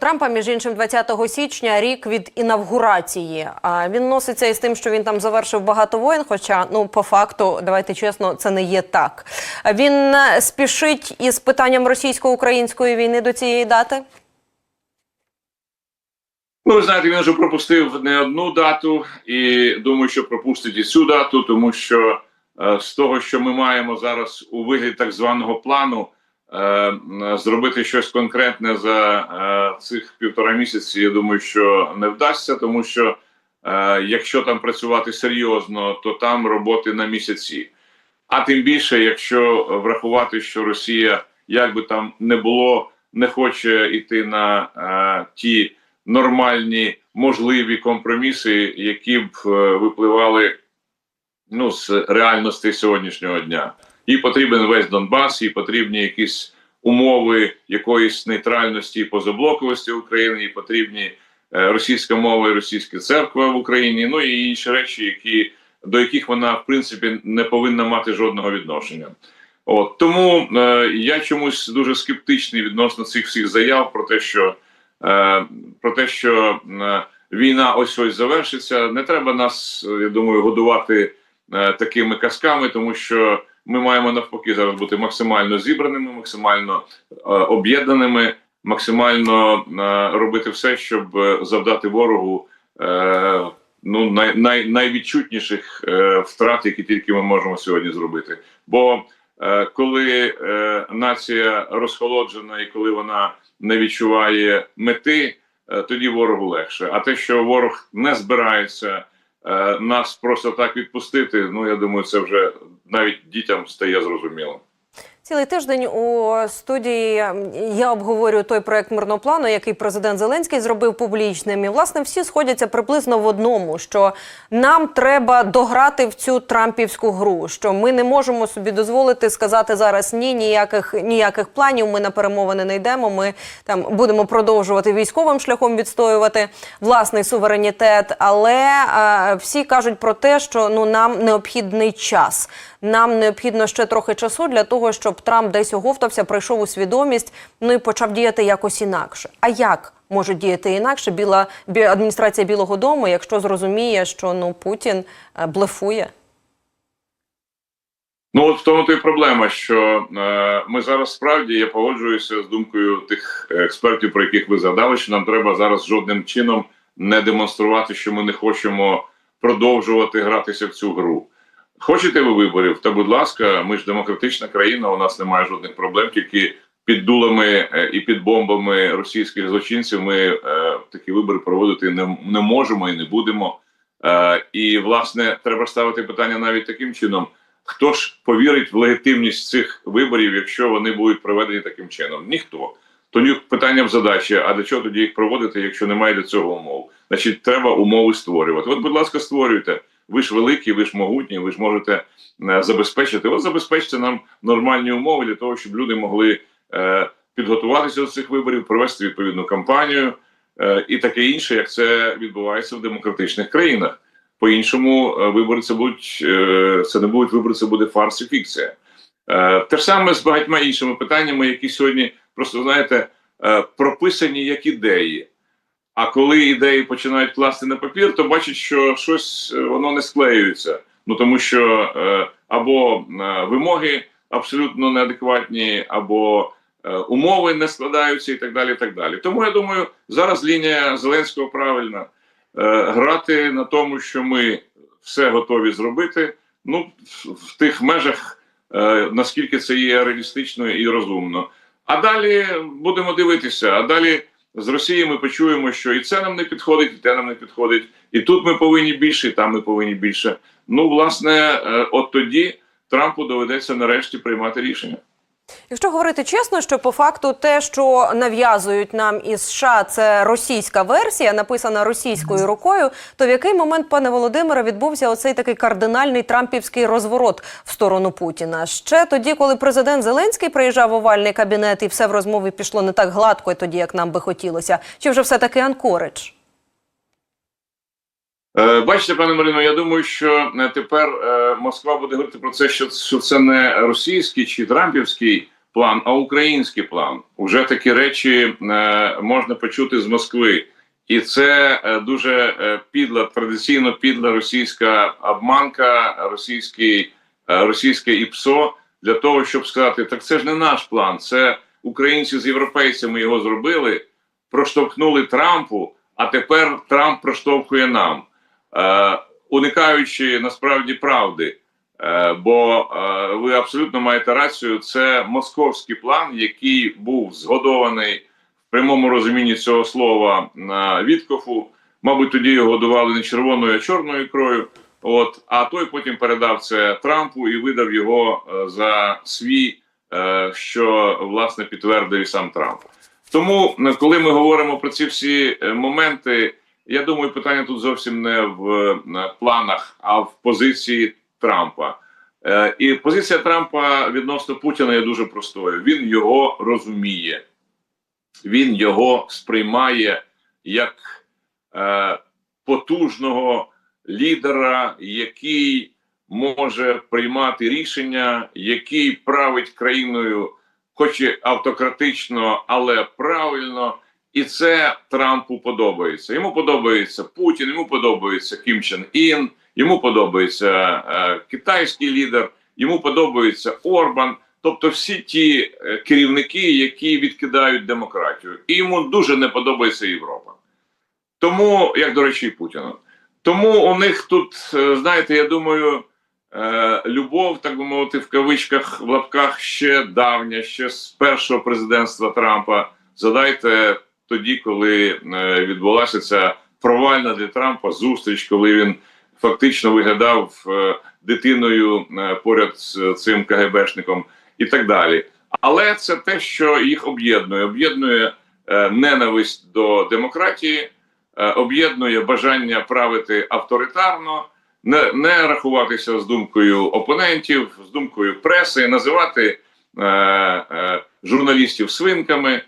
Трампа, між іншим, 20 січня рік від інавгурації. А він носиться із тим, що він там завершив багато воєн. Хоча, ну по факту, давайте чесно, це не є так. Він е, спішить із питанням російсько-української війни до цієї дати. Ну, ви знаєте, він вже пропустив не одну дату, і думаю, що пропустить і цю дату, тому що е, з того, що ми маємо зараз у вигляді так званого плану, зробити щось конкретне за е, цих півтора місяці, я думаю, що не вдасться, тому що е, якщо там працювати серйозно, то там роботи на місяці. А тим більше, якщо врахувати, що Росія, як би там не було, не хоче йти на е, ті нормальні можливі компроміси, які б е, випливали ну, з реальності сьогоднішнього дня. Їй потрібен весь Донбас, їй потрібні якісь умови якоїсь нейтральності і позаблоковості України, їй потрібні е, російська мова і російська церква в Україні, ну і інші речі, які до яких вона в принципі не повинна мати жодного відношення. От тому е, я чомусь дуже скептичний відносно цих всіх заяв про те, що е, про те, що е, війна ось ось завершиться. Не треба нас, я думаю, годувати е, такими казками, тому що ми маємо навпаки зараз бути максимально зібраними, максимально е, об'єднаними, максимально е, робити все, щоб е, завдати ворогу. Е, Ну, най, най, найвідчутніших е, втрат, які тільки ми можемо сьогодні зробити. Бо е, коли е, нація розхолоджена і коли вона не відчуває мети, е, тоді ворогу легше. А те, що ворог не збирається нас просто так відпустити, ну я думаю, це вже навіть дітям стає зрозуміло. Цілий тиждень у студії я обговорюю той проект мирного плану, який президент Зеленський зробив публічним. І власне всі сходяться приблизно в одному: що нам треба дограти в цю трампівську гру. Що ми не можемо собі дозволити сказати зараз ні, ніяких ніяких планів. Ми на перемовини не йдемо. Ми там будемо продовжувати військовим шляхом відстоювати власний суверенітет. Але е, всі кажуть про те, що ну нам необхідний час. Нам необхідно ще трохи часу для того, щоб Трамп десь оговтався, прийшов у свідомість, ну і почав діяти якось інакше. А як може діяти інакше біла бі, адміністрація Білого Дому, якщо зрозуміє, що ну Путін е, блефує? Ну от в тому то і проблема, що е, ми зараз справді я погоджуюся з думкою тих експертів, про яких ви згадали, що нам треба зараз жодним чином не демонструвати, що ми не хочемо продовжувати гратися в цю гру. Хочете ви виборів? Та будь ласка, ми ж демократична країна, у нас немає жодних проблем, тільки під дулами е, і під бомбами російських злочинців ми е, такі вибори проводити не, не можемо і не будемо. Е, і власне треба ставити питання навіть таким чином: хто ж повірить в легітимність цих виборів, якщо вони будуть проведені таким чином? Ніхто. Тоді питання в задачі: а для чого тоді їх проводити, якщо немає для цього умов? Значить, треба умови створювати. От, будь ласка, створюйте. Ви ж великі, ви ж могутні, ви ж можете е, забезпечити. От забезпечте нам нормальні умови для того, щоб люди могли е, підготуватися до цих виборів, провести відповідну кампанію е, і таке інше, як це відбувається в демократичних країнах. По-іншому е, вибори це будуть це не будуть вибори, це буде фарс і фікція. Те ж саме з багатьма іншими питаннями, які сьогодні просто знаєте прописані як ідеї. А коли ідеї починають класти на папір, то бачать, що щось е, воно не склеюється. Ну тому що е, або е, вимоги абсолютно неадекватні, або е, умови не складаються, і так далі. і так далі. Тому я думаю, зараз лінія Зеленського правильна е, грати на тому, що ми все готові зробити. Ну в, в тих межах, е, наскільки це є реалістично і розумно. А далі будемо дивитися. А далі з Росії ми почуємо, що і це нам не підходить, і те нам не підходить, і тут ми повинні більше, і там ми повинні більше. Ну, власне, е, от тоді Трампу доведеться нарешті приймати рішення. Якщо говорити чесно, що по факту те, що нав'язують нам із США, це російська версія, написана російською рукою, то в який момент, пане Володимире, відбувся оцей такий кардинальний трампівський розворот в сторону Путіна? Ще тоді, коли президент Зеленський приїжджав в овальний кабінет, і все в розмові пішло не так гладко, тоді як нам би хотілося, чи вже все таки Анкоридж? Е, Бачите, пане Марино, я думаю, що е, тепер е, Москва буде говорити про це, що, це не російський чи трампівський план, а український план. Уже такі речі можна почути з Москви. І це дуже підла, традиційно підла російська обманка, російський, російське ІПСО для того, щоб сказати, так це ж не наш план, це українці з європейцями його зробили, проштовхнули Трампу, а тепер Трамп проштовхує нам, уникаючи насправді правди. Е, бо е, ви абсолютно маєте рацію, це московський план, який був згодований в прямому розумінні цього слова на Віткофу. Мабуть, тоді його годували не червоною, а чорною ікрою. От, а той потім передав це Трампу і видав його е, за свій, е, що власне підтвердив і сам Трамп. Тому, е, коли ми говоримо про ці всі е, моменти, я думаю, питання тут зовсім не в е, планах, а в позиції Трампа. Е, І позиція Трампа відносно Путіна є дуже простою. Він його розуміє, він його сприймає як е, потужного лідера, який може приймати рішення, який править країною, хоч і автократично, але правильно. І це Трампу подобається. Йому подобається Путін, йому подобається Кім Чен Ін, йому подобається е, китайський лідер, йому подобається Орбан. Тобто всі ті е, керівники, які відкидають демократію, і йому дуже не подобається Європа. Тому, як до речі, і Путіну. Тому у них тут, е, знаєте, я думаю, е, любов, так би мовити, в кавичках в лапках ще давня, ще з першого президентства Трампа. Задайте тоді, коли е, відбулася ця провальна для Трампа зустріч, коли він фактично виглядав е, дитиною е, поряд з цим КГБшником і так далі. Але це те, що їх об'єднує. Об'єднує ненависть до демократії, об'єднує бажання правити авторитарно, не, не рахуватися з думкою опонентів, з думкою преси, називати е, е, журналістів свинками.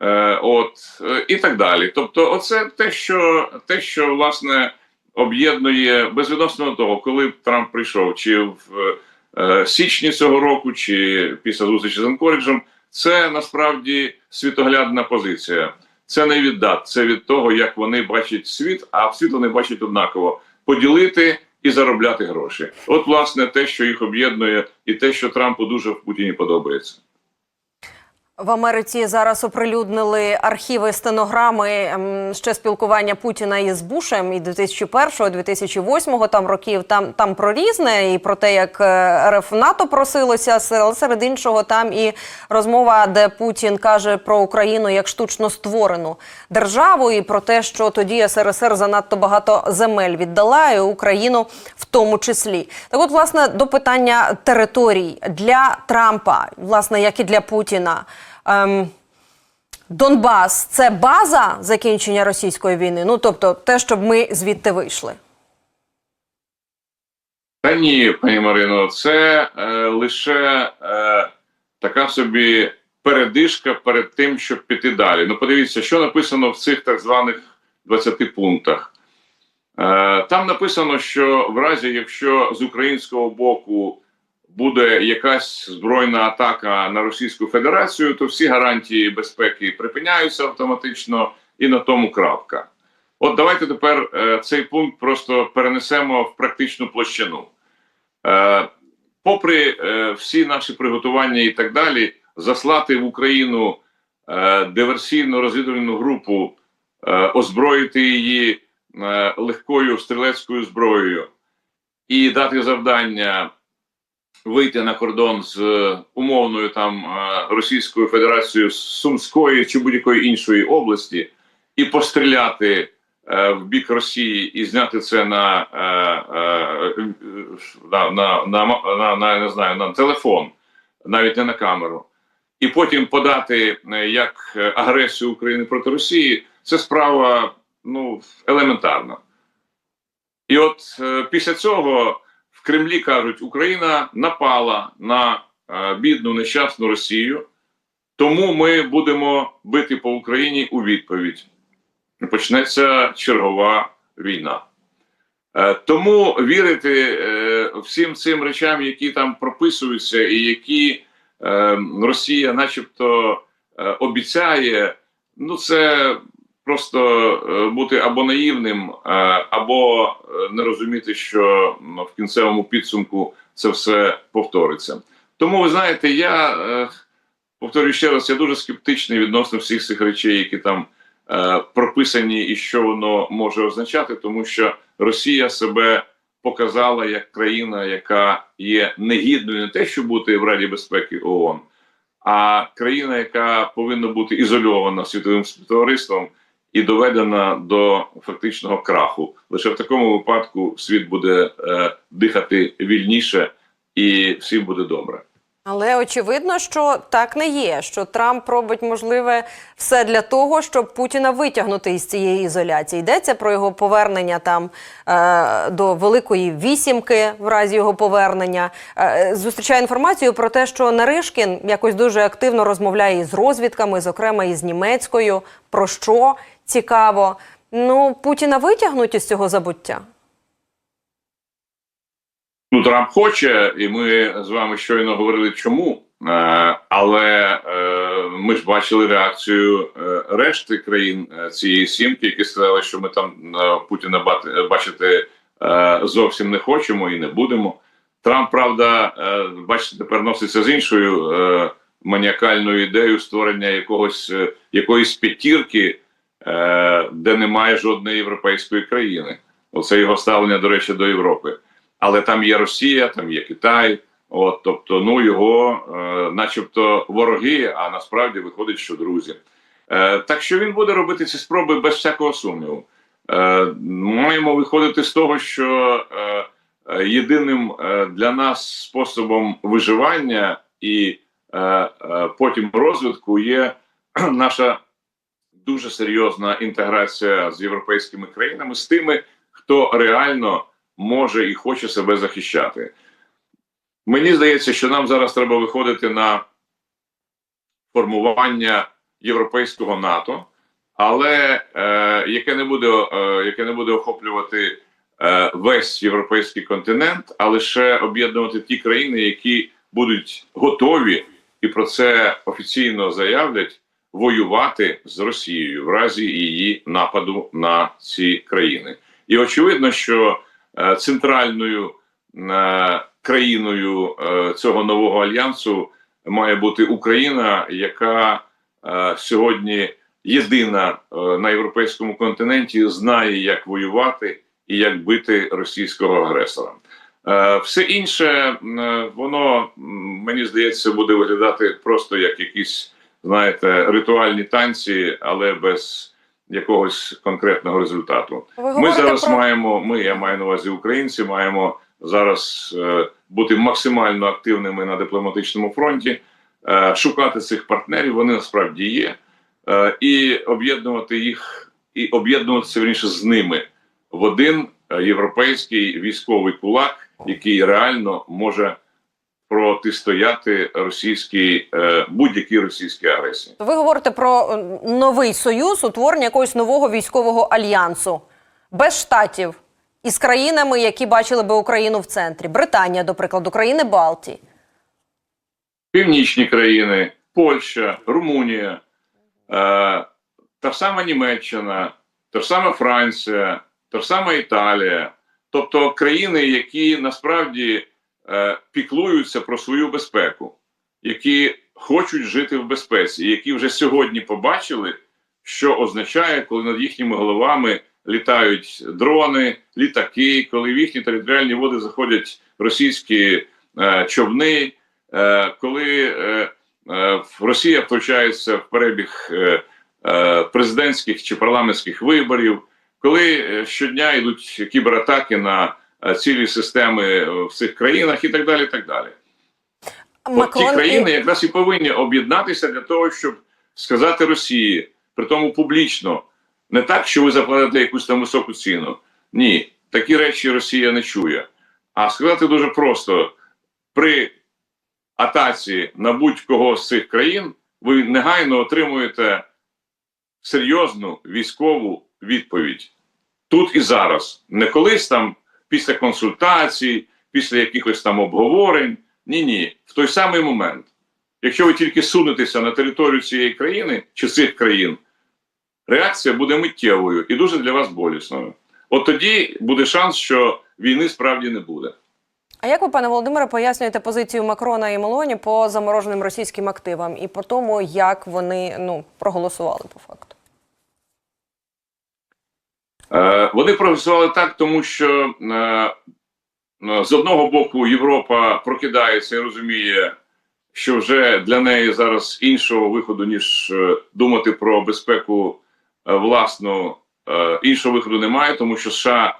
Е, от е, і так далі. Тобто, оце те, що те, що власне об'єднує безвідносно того, коли Трамп прийшов, чи в е, січні цього року, чи після зустрічі з Анкоріджем, це насправді світоглядна позиція. Це не від дат, це від того, як вони бачать світ, а світ вони бачать однаково поділити і заробляти гроші. От, власне, те, що їх об'єднує, і те, що Трампу дуже в Путіні подобається. В Америці зараз оприлюднили архіви стенограми ем, ще спілкування Путіна із Бушем і 2001, 2008 там років. Там там про різне і про те, як е, РФ НАТО просилося, але серед іншого там і розмова, де Путін каже про Україну як штучно створену державу, і про те, що тоді СРСР занадто багато земель віддала, і Україну в тому числі. Так, от, власне, до питання територій для Трампа, власне, як і для Путіна. Ем, Донбас це база закінчення російської війни. Ну тобто, те, щоб ми звідти вийшли. Та ні, пані Марино, це е, лише е, така собі передишка перед тим, щоб піти далі. Ну, подивіться, що написано в цих так званих 20 пунктах. Е, там написано, що в разі, якщо з українського боку буде якась збройна атака на Російську Федерацію, то всі гарантії безпеки припиняються автоматично, і на тому крапка. От давайте тепер е, цей пункт просто перенесемо в практичну площину. Е, попри е, всі наші приготування і так далі, заслати в Україну диверсійну розвідувальну групу, озброїти її легкою стрілецькою зброєю і дати завдання вийти на кордон з е, умовною там е, Російською Федерацією Сумської чи будь-якої іншої області і постріляти е, в бік Росії і зняти це на, на, на, на, на, не знаю, на телефон, навіть не на камеру, і потім подати як агресію України проти Росії, це справа ну, елементарна. І от після цього Кремлі кажуть, Україна напала на е, бідну нещасну Росію, тому ми будемо бити по Україні у відповідь. Почнеться чергова війна. Е, тому вірити е, всім цим речам, які там прописуються, і які Росія, начебто, обіцяє, ну це просто е, бути або наївним, е, або е, не розуміти, що в кінцевому підсумку це все повториться. Тому ви знаєте, я повторюю ще раз, я дуже скептичний відносно всіх цих речей, які там прописані, і що воно може означати, тому що Росія себе показала як країна, яка є негідною не те, щоб бути в Раді безпеки ООН, а країна, яка повинна бути ізольована світовим співтовариством і доведена до фактичного краху. Лише в такому випадку світ буде е, дихати вільніше і всім буде добре. Але очевидно, що так не є. Що Трамп робить можливе все для того, щоб Путіна витягнути із цієї ізоляції. Йдеться про його повернення там е, до Великої вісімки в разі його повернення. Е, зустрічає інформацію про те, що Наришкін якось дуже активно розмовляє із розвідками, зокрема із німецькою. Про що цікаво? Ну, Путіна витягнуть із цього забуття. Ну, Трамп хоче, і ми з вами щойно говорили, чому. Е, але е, ми ж бачили реакцію е, решти країн цієї сімки, які сказали, що ми там Путіна бачити зовсім не хочемо і не будемо. Трамп, правда, бачите, тепер носиться з іншою маніакальною ідеєю створення якогось якоїсь п'ятірки, де немає жодної європейської країни. Оце його ставлення, до речі, до Європи але там є Росія, там є Китай. От, тобто, ну його, е, начебто, вороги, а насправді виходить, що друзі. Е, так що він буде робити ці спроби без всякого сумніву. Е, маємо виходити з того, що е, єдиним е, для нас способом виживання і е, е, потім розвитку є наша дуже серйозна інтеграція з європейськими країнами, з тими, хто реально може і хоче себе захищати. Мені здається, що нам зараз треба виходити на формування європейського НАТО, але е, яке не буде, е, яке не буде охоплювати е, весь європейський континент, а лише об'єднувати ті країни, які будуть готові і про це офіційно заявлять воювати з Росією в разі її нападу на ці країни. І очевидно, що центральною е, країною е, цього нового альянсу має бути Україна, яка е, сьогодні єдина е, на європейському континенті знає, як воювати і як бити російського агресора. Е, Все інше е, воно мені здається буде виглядати просто як якісь, знаєте, ритуальні танці, але без якогось конкретного результату. Ви Ми зараз про маємо, ми, я маю на увазі українці, маємо зараз е, бути максимально активними на дипломатичному фронті, е, шукати цих партнерів, вони насправді є, е, і об'єднувати їх, і об'єднуватися верніше з ними в один е, європейський військовий кулак, який реально може протистояти російській е, будь-якій російській агресії. ви говорите про е, новий союз, утворення якогось нового військового альянсу без штатів із країнами, які бачили би Україну в центрі. Британія, до прикладу, країни Балтії. північні країни, Польща, Румунія, е, та ж сама Німеччина, та ж сама Франція, та ж сама Італія, тобто країни, які насправді е, піклуються про свою безпеку, які хочуть жити в безпеці, які вже сьогодні побачили, що означає, коли над їхніми головами літають дрони, літаки, коли в їхні територіальні води заходять російські е, човни, е, коли е, е, Росія втручається в перебіг е, е, президентських чи парламентських виборів, коли е, щодня йдуть кібератаки на цілі системи е, в цих країнах і так далі. і так далі. От ті країни якраз і повинні об'єднатися для того, щоб сказати Росії, при тому публічно, не так, що ви заплатите якусь там високу ціну. Ні, такі речі Росія не чує. А сказати дуже просто: при атаці на будь-кого з цих країн ви негайно отримуєте серйозну військову відповідь тут і зараз, не колись там після консультацій, після якихось там обговорень. Ні, ні, в той самий момент. якщо ви тільки сунетеся на територію цієї країни чи цих країн, реакція буде миттєвою і дуже для вас болісною. От тоді буде шанс, що війни справді не буде. А як ви, пане Володимире, пояснюєте позицію Макрона і Мелоні по замороженим російським активам і по тому, як вони ну проголосували по факту? Е, Вони проголосували так, тому що е, е, з одного боку Європа прокидається і розуміє, що вже для неї зараз іншого виходу, ніж думати про безпеку власну, іншого виходу немає, тому що США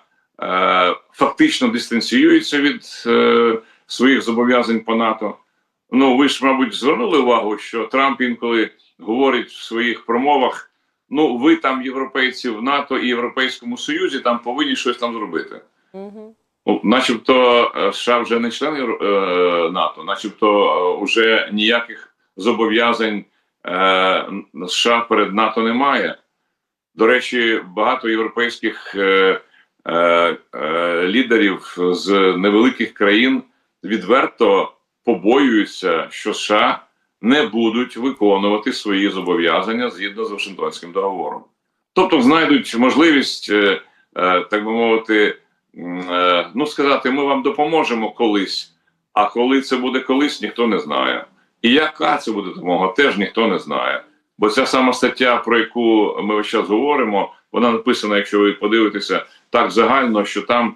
фактично дистанціюються від своїх зобов'язань по НАТО. Ну, ви ж, мабуть, звернули увагу, що Трамп інколи говорить в своїх промовах. Ну, ви там, європейці в НАТО і Європейському Союзі, там повинні щось там зробити. Угу. Ну, начебто, е, США вже не члени е, НАТО, начебто, е, вже ніяких зобов'язань е, США перед НАТО немає. До речі, багато європейських е, е, е, лідерів з невеликих країн відверто побоюються, що США не будуть виконувати свої зобов'язання згідно з Вашингтонським договором. Тобто знайдуть можливість, е, е, так би мовити, е, ну сказати, ми вам допоможемо колись. А коли це буде колись, ніхто не знає. І яка це буде допомога, теж ніхто не знає. Бо ця сама стаття, про яку ми весь час говоримо, вона написана, якщо ви подивитеся, так загально, що там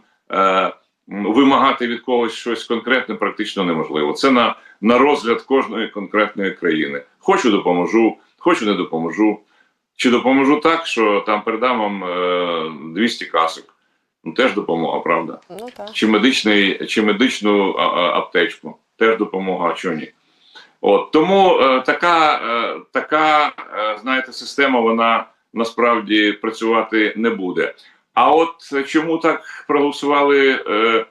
вимагати від когось щось конкретне практично неможливо. Це на, на розгляд кожної конкретної країни. Хочу допоможу, хочу не допоможу. Чи допоможу так, що там передам вам е, 200 касок. Ну, теж допомога, правда? Ну так. Чи медичний, чи медичну аптечку. Теж допомога, а чого ні. От тому е, така, е, така е, знаєте, система вона насправді працювати не буде. А от чому так проголосували, е,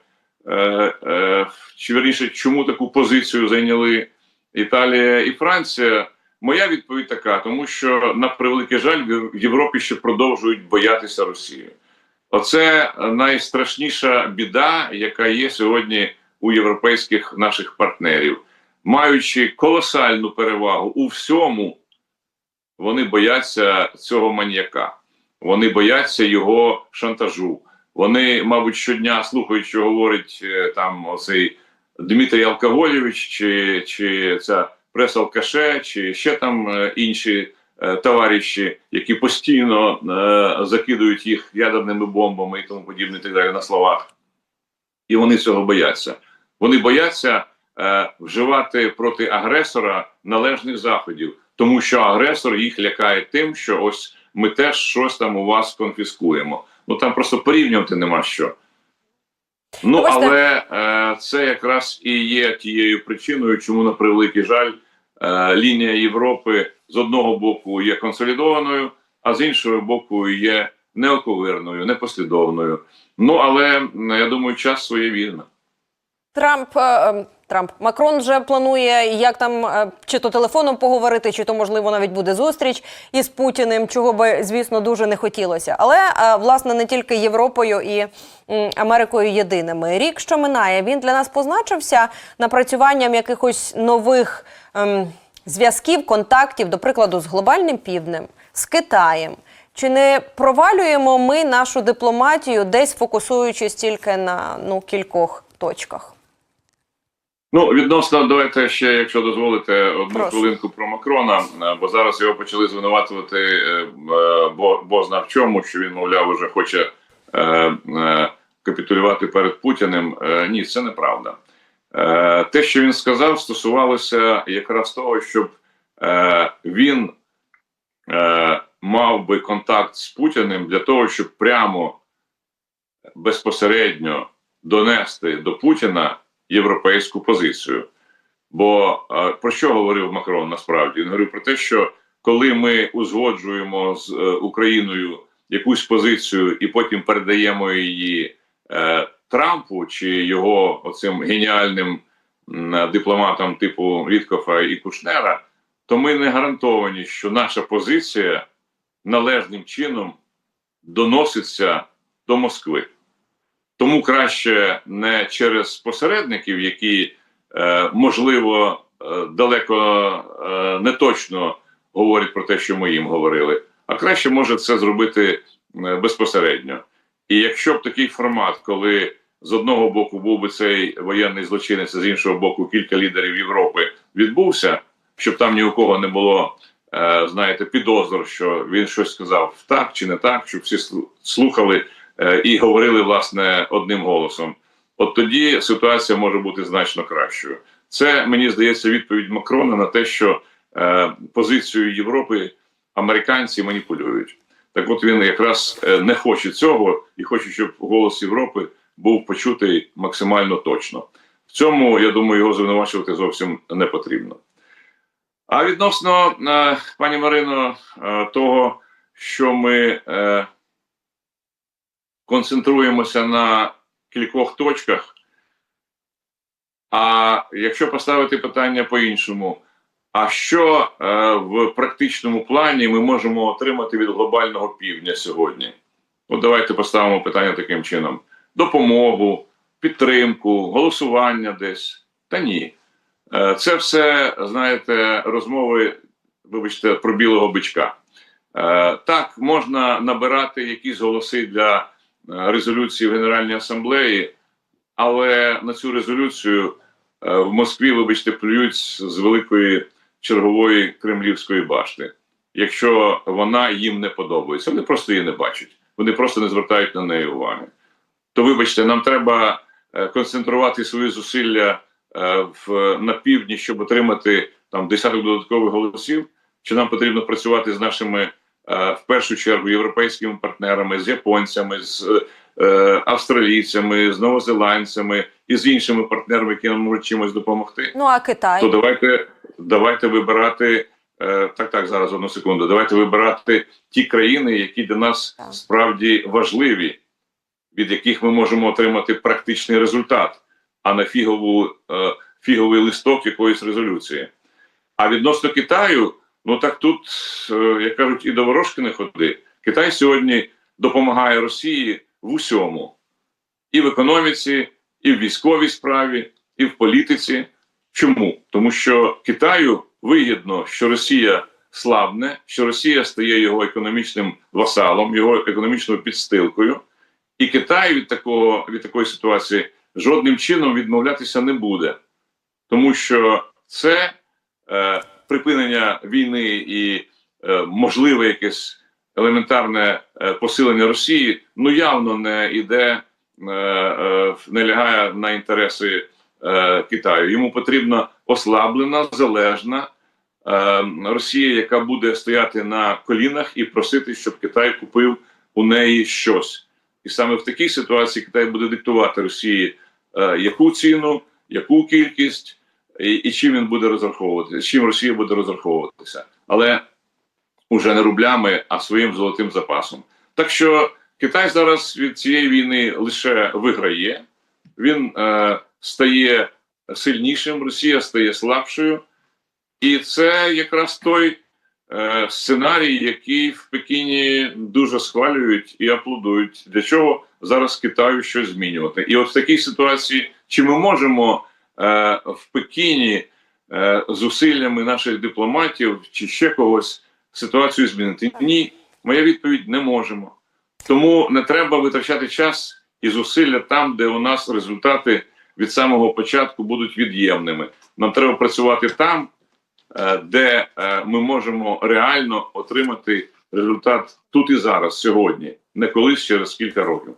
е, е, чи вірніше, чому таку позицію зайняли Італія і Франція? Моя відповідь така, тому що на превеликий жаль, в Європі ще продовжують боятися Росії. Оце найстрашніша біда, яка є сьогодні у європейських наших партнерів, маючи колосальну перевагу у всьому, вони бояться цього маньяка, вони бояться його шантажу. Вони, мабуть, щодня слухають, що говорить е, там оцей Дмитрій Алкоголєвич, чи, чи ця прес-алкаше, чи ще там е, інші е, товариші, які постійно е, закидують їх ядерними бомбами і тому подібне, і так далі на словах. І вони цього бояться. Вони бояться е, вживати проти агресора належних заходів, тому що агресор їх лякає тим, що ось ми теж щось там у вас конфіскуємо. Ну там просто порівнювати нема що. Ну, але е, це якраз і є тією причиною, чому на превеликий жаль е, лінія Європи з одного боку є консолідованою, а з іншого боку є неоковирною, непослідовною. Ну але я думаю, час своє вільно. Трамп е, ем, Трамп Макрон вже планує, як там е, чи то телефоном поговорити, чи то можливо навіть буде зустріч із Путіним, чого би звісно дуже не хотілося. Але е, власне не тільки Європою і Америкою єдиними. Рік, що минає, він для нас позначився напрацюванням якихось нових ем, зв'язків, контактів, до прикладу, з глобальним півднем, з Китаєм. Чи не провалюємо ми нашу дипломатію, десь фокусуючись тільки на ну кількох точках? Ну, відносно, давайте ще, якщо дозволите, одну Прошу. хвилинку про Макрона, е, бо зараз його почали звинуватувати, е, е, бо, бо знав в чому, що він, мовляв, уже хоче е, е, капітулювати перед Путіним. Е, ні, це неправда. Е, те, що він сказав, стосувалося якраз того, щоб е, він е, мав би контакт з Путіним для того, щоб прямо безпосередньо донести до Путіна європейську позицію. Бо е, про що говорив Макрон насправді? Він говорив про те, що коли ми узгоджуємо з е, Україною якусь позицію і потім передаємо її е, Трампу чи його оцим геніальним дипломатам типу Віткофа і Кушнера, то ми не гарантовані, що наша позиція належним чином доноситься до Москви. Тому краще не через посередників, які е, можливо е, далеко е, не точно говорять про те, що ми їм говорили, а краще може це зробити безпосередньо. І якщо б такий формат, коли з одного боку був би цей воєнний злочинець, а з іншого боку, кілька лідерів Європи відбувся, щоб там ні у кого не було, знаєте, підозр, що він щось сказав так чи не так, щоб всі слухали і говорили власне одним голосом. От тоді ситуація може бути значно кращою. Це мені здається відповідь Макрона на те, що е, позицією Європи американці маніпулюють. Так от він якраз е, не хоче цього і хоче, щоб голос Європи був почутий максимально точно. В цьому, я думаю, його звинувачувати зовсім не потрібно. А відносно е, пані Марино, е, того, що ми е, концентруємося на кількох точках. А якщо поставити питання по-іншому, а що е, в практичному плані ми можемо отримати від глобального півдня сьогодні? От давайте поставимо питання таким чином: допомогу, підтримку, голосування десь. Та ні. Е, це все, знаєте, розмови, вибачте, про білого бичка. Е, так, можна набирати якісь голоси для резолюції в Генеральній асамблеї, але на цю резолюцію е, в Москві, вибачте, плюють з великої чергової кремлівської башти. Якщо вона їм не подобається, вони просто її не бачать, вони просто не звертають на неї уваги. То, вибачте, нам треба е, концентрувати свої зусилля е, в, на півдні, щоб отримати там десяток додаткових голосів, чи нам потрібно працювати з нашими е, в першу чергу європейськими партнерами, з японцями, з е, австралійцями, з новозеландцями і з іншими партнерами, які нам можуть чимось допомогти Ну а Китай? то давайте, давайте вибирати е, так, так, зараз одну секунду. Давайте вибирати ті країни, які для нас справді важливі, від яких ми можемо отримати практичний результат, а не фігову, е, фіговий листок якоїсь резолюції. А відносно Китаю, ну так тут, е, як кажуть, і до ворожки не ходи. Китай сьогодні допомагає Росії в усьому: і в економіці, і в військовій справі, і в політиці. Чому? Тому що Китаю вигідно, що Росія слабне, що Росія стає його економічним васалом, його економічною підстилкою, і Китай від такого від такої ситуації жодним чином відмовлятися не буде, тому що це е, припинення війни і е, можливе якесь елементарне е, посилення Росії, ну явно не іде, е, е, не лягає на інтереси е, Китаю. Йому потрібна ослаблена, залежна е, Росія, яка буде стояти на колінах і просити, щоб Китай купив у неї щось. І саме в такій ситуації Китай буде диктувати Росії, е, яку ціну, яку кількість і, і чим він буде розраховуватися, чим Росія буде розраховуватися, але уже не рублями, а своїм золотим запасом. Так що Китай зараз від цієї війни лише виграє, він е, стає сильнішим, Росія стає слабшою, і це якраз той е, сценарій, який в Пекіні дуже схвалюють і аплодують. Для чого зараз Китаю щось змінювати? І от в такій ситуації, чи ми можемо в Пекіні е, зусиллями наших дипломатів чи ще когось ситуацію змінити? Ні, моя відповідь не можемо. Тому не треба витрачати час і зусилля там, де у нас результати від самого початку будуть від'ємними. Нам треба працювати там, е, де е, ми можемо реально отримати результат тут і зараз, сьогодні, не колись через кілька років.